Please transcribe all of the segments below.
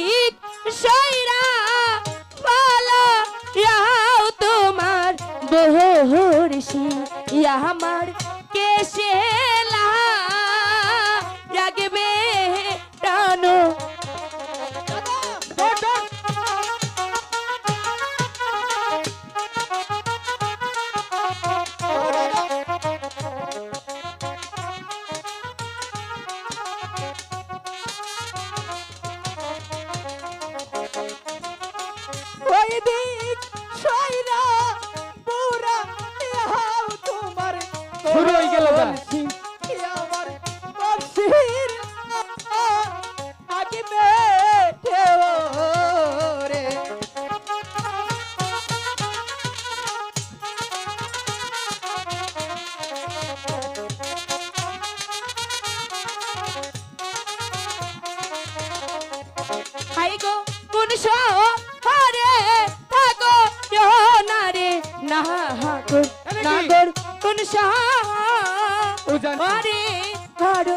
ঠিক সৈরা বলো তোমার বহর সি আমার কেশে ওরে ধরো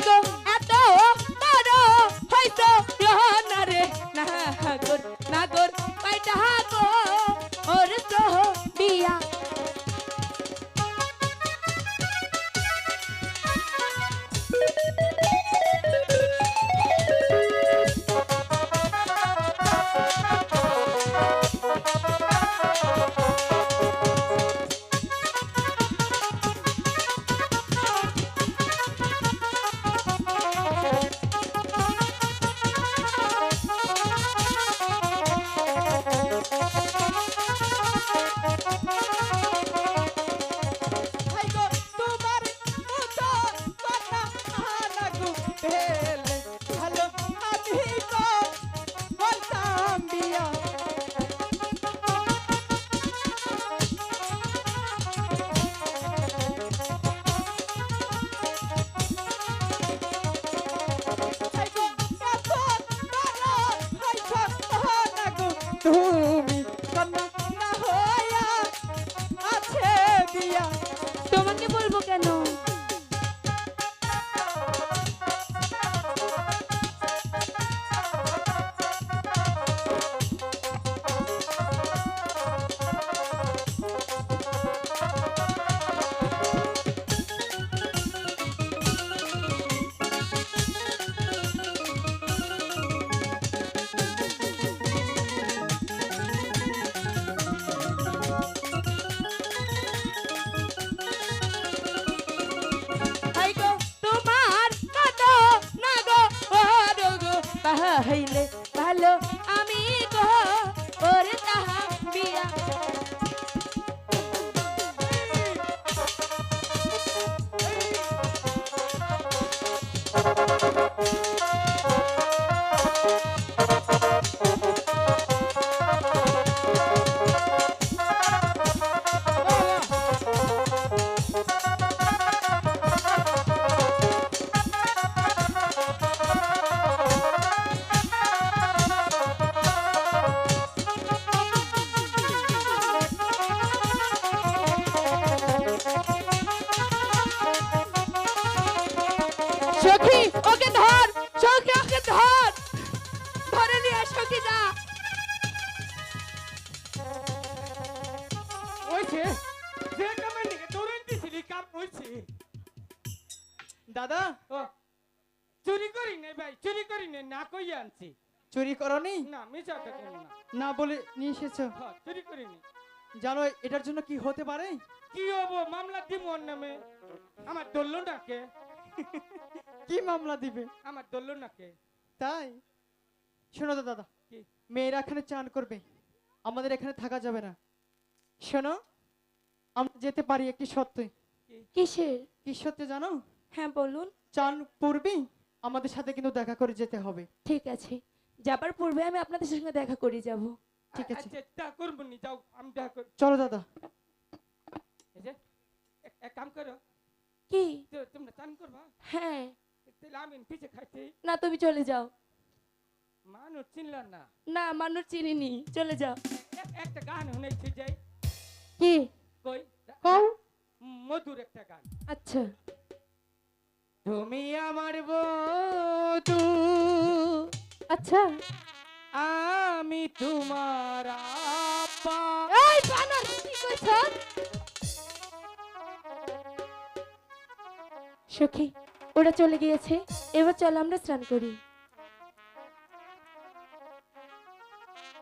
이거 যে দৌড়াই দিছিলি কাম দাদা চুরি করি নাই ভাই চুরি করি নাই না কই আনছি। চুরি করনি? না মিছা কথা না। না বলে নিয়ে এসেছ? হ্যাঁ চুরি করি নি জানো এটার জন্য কি হতে পারে? কি হব মামলা দিব ওর নামে। আমার দললো নাকে। কি মামলা দিবে? আমার দললো নাকে। তাই? শোনো তো দাদা? মেয়েরা এখানে চান করবে। আমাদের এখানে থাকা যাবে না। শোনো আমরা যেতে পারি একটি সত্যি কিসের? কি সত্যি জানো? হ্যাঁ বলুন। চান পূর্বে আমাদের সাথে কিন্তু দেখা করে যেতে হবে। ঠিক আছে। যাবার পূর্বে আমি আপনাদের সঙ্গে দেখা করে যাব। ঠিক আছে। আচ্ছা তা করব নি যাও আমি দেখা করি চলো দাদা। এই যে, এক- এক কাম করো। কি? তো তোমরা চান করবা? হ্যাঁ। তাহলে আমি পিছে খাইতে না তুমি চলে যাও। মানুষ চিনলাম না। না মানুষ চিনিনি। চলে যাও। এক- একটা গান শুনেছি যাই কি? কই? কও। মধুর একটা গান। আচ্ছা। তুমি আমার বধু আচ্ছা। আমি তোমার আপা এই বানর কি কইছ? সখী ওরা চলে গিয়েছে। এবার চল আমরা স্নান করি।